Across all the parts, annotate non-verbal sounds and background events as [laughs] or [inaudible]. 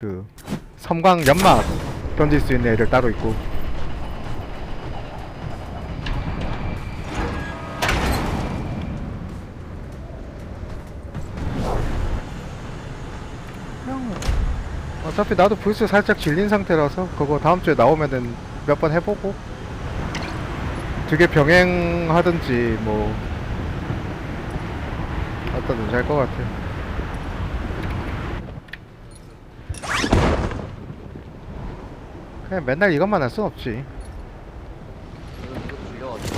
그 섬광 연막 던질 수 있는 애들 따로 있고. 그냥 어차피 나도 불스 살짝 질린 상태라서 그거 다음 주에 나오면은 몇 번 해보고. 두 개 병행하든지 뭐. 어떠든지 할 것 같아. 그냥 맨날 이것만 할 순 없지. 이거 이거 줄여가지고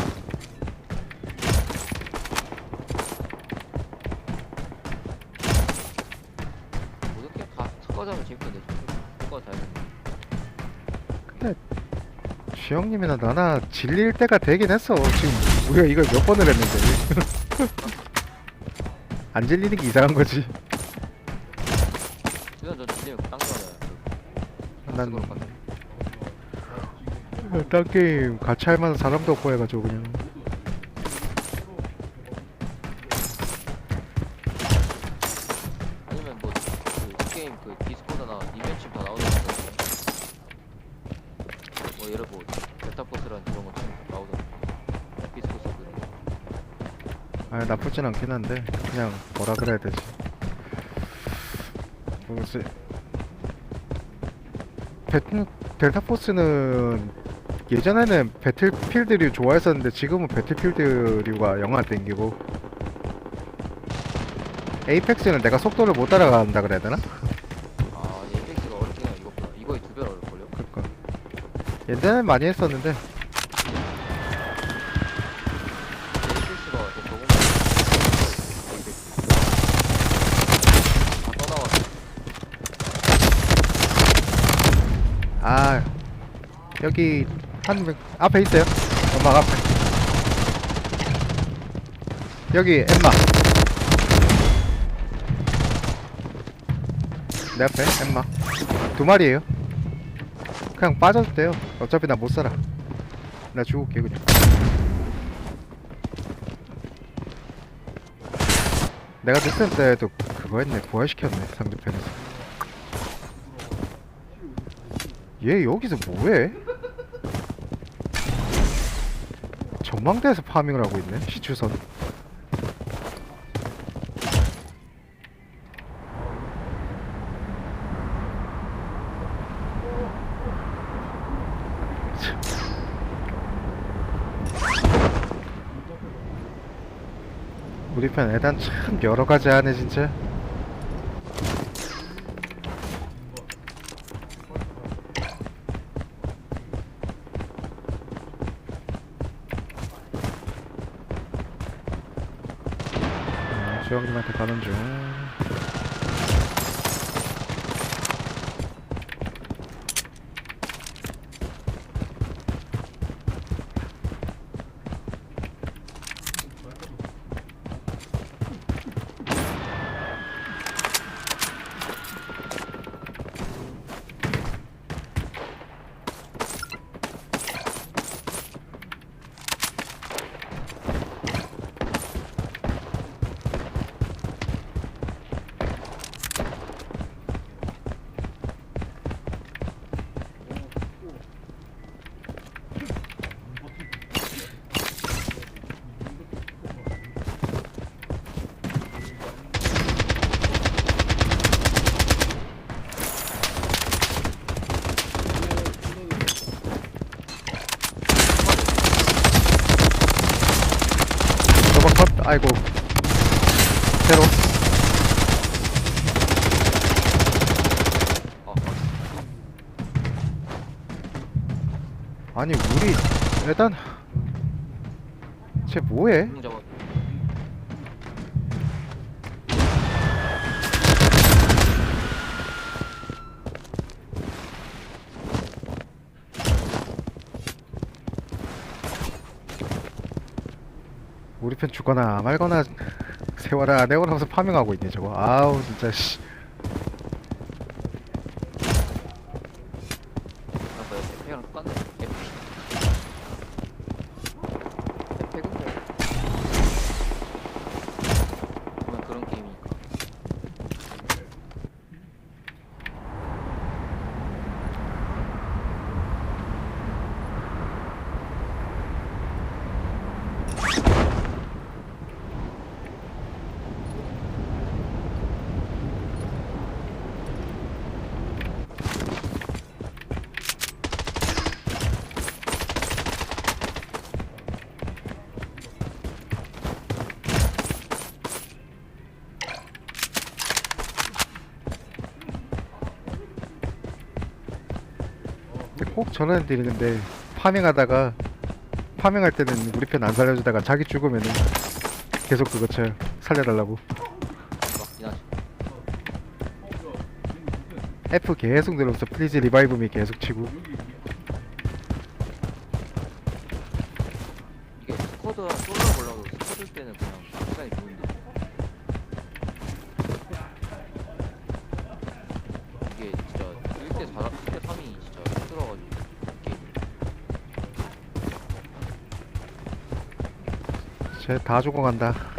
어떻게 가 섞어자면 재밌던데 섞어 잘 근데 주영님이나 나나 질릴 때가 되긴 했어. 지금 우리가 이걸 몇 번을 했는데. [laughs] 안 질리는 게 이상한 거지. 그냥 저 난-. 딴 게임 같이 할 만한 사람도 없고 해가지고 그냥. 아니면 뭐 그 게임 그 디스코드나 이벤트 다 나오던데 뭐 예를 뭐 메타포스라는 그런 거 지금 나오던데 디스코 서브 아 나쁘진 않긴 한데 그냥 뭐라 그래야 되지. 배틀 델타포스는 예전에는 배틀필드류 좋아했었는데 지금은 배틀필드류가 영화 안 땡기고. 에이펙스는 내가 속도를 못 따라간다 그래야 되나? 아 에이펙스가 어렵긴 해. 이거보다 이거에 두 배로 어렵걸요? 그니까. 예전엔 많이 했었는데. 에이펙스가 더 적은 거 에이펙스. 다 떠나왔어. 아 여기 한 명- 앞에 있어요. 연막 앞에. 여기 엠마. 내 앞에 엠마. 두 마리에요. 그냥 빠져도 돼요. 어차피 나 못 살아. 나 죽을게 그냥. 내가 늦을 때도 그거 했네. 부활시켰네 상대편에서. 얘 여기서 뭐해? 전망대에서 파밍을 하고 있네 시추선 참. 우리 편 애단 참 여러 가지 하네 진짜 어, 주영님한테 가는 중. 저거 컷. 아이고. 새로. 아니 우리 일단 쟤 뭐해? 음, 저 우리 편 죽거나 말거나 세월을 안 해오면서 파밍하고 있네 저거. 아우 진짜 씨. 아까 에페랑 똑같네 에페 에페 근데 보면 그런 게임이니까 근데 꼭 전화는 드리는데 파밍하다가 파밍할 때는 우리 편 안 살려주다가 자기 죽으면은 계속 그거 쳐요 살려달라고. 맞긴 하지 F 계속 누르면서 플리즈 리바이브 미 계속 치고 쟤 다 죽어간다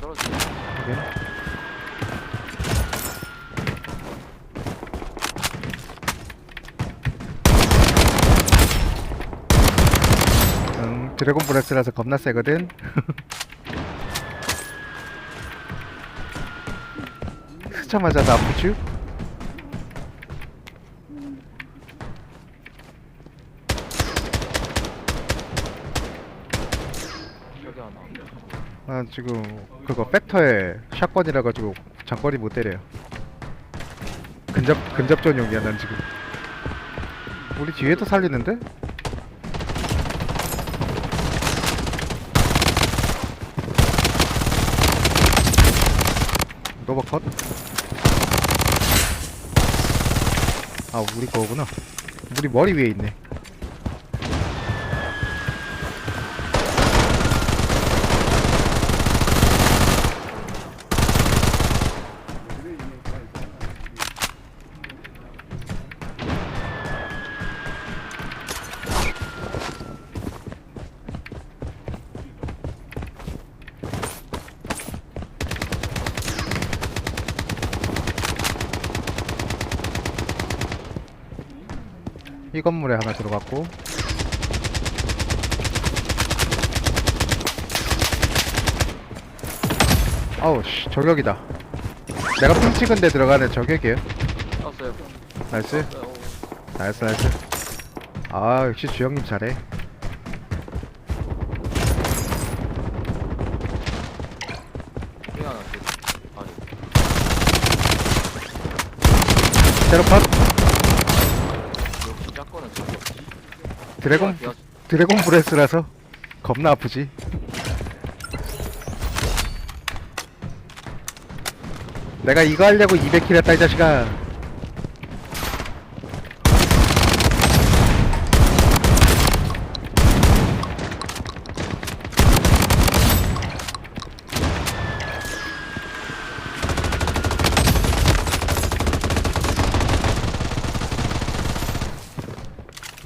떨어지네? 응 드래곤 브레스라서 겁나 세거든 [laughs] 스쳐맞아 나 아프쥬? 저기 하나 난 지금 그거 팩터에 샷건이라 가지고 장거리 못 때려요. 근접 근접 전용이야 난 지금. 우리 뒤에도 살리는데? 로버 컷. 아 우리 거구나. 우리 머리 위에 있네. 이 건물에 하나 들어갔고. 아우 씨 저격이다. 내가 핑 찍은 데 들어가는 저격이에요. 떴어요. 나이스. 떴어요 나이스 나이스. 아 역시 주영님 잘해. 아니. 제로 컷 역시 짝거는 저기 없지 드래곤 드래곤 브레스라서 겁나 아프지. 내가 이거 하려고 200킬 했다 이 자식아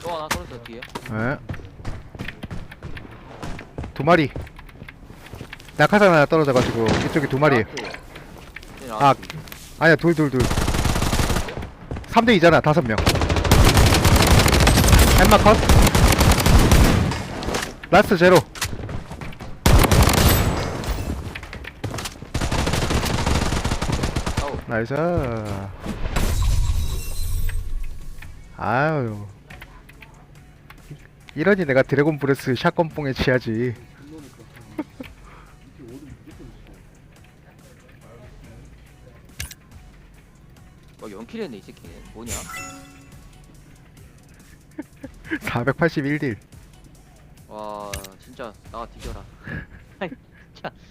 또 하나 떨어졌어 뒤에 예. 두 마리. 낙하산 하나 떨어져가지고 이쪽에 두 마리. 아, 둘. 아니야 둘 둘 둘. 3대 2잖아 다섯 명. 햄마 컷. 라스트 제로. 나이스. 아유. 이러니 내가 드래곤 브레스 샷건 뽕에 취하지 와 연킬했네 이 새끼. 뭐냐? [laughs] 481딜. 와 진짜 나 뒤져라 [laughs]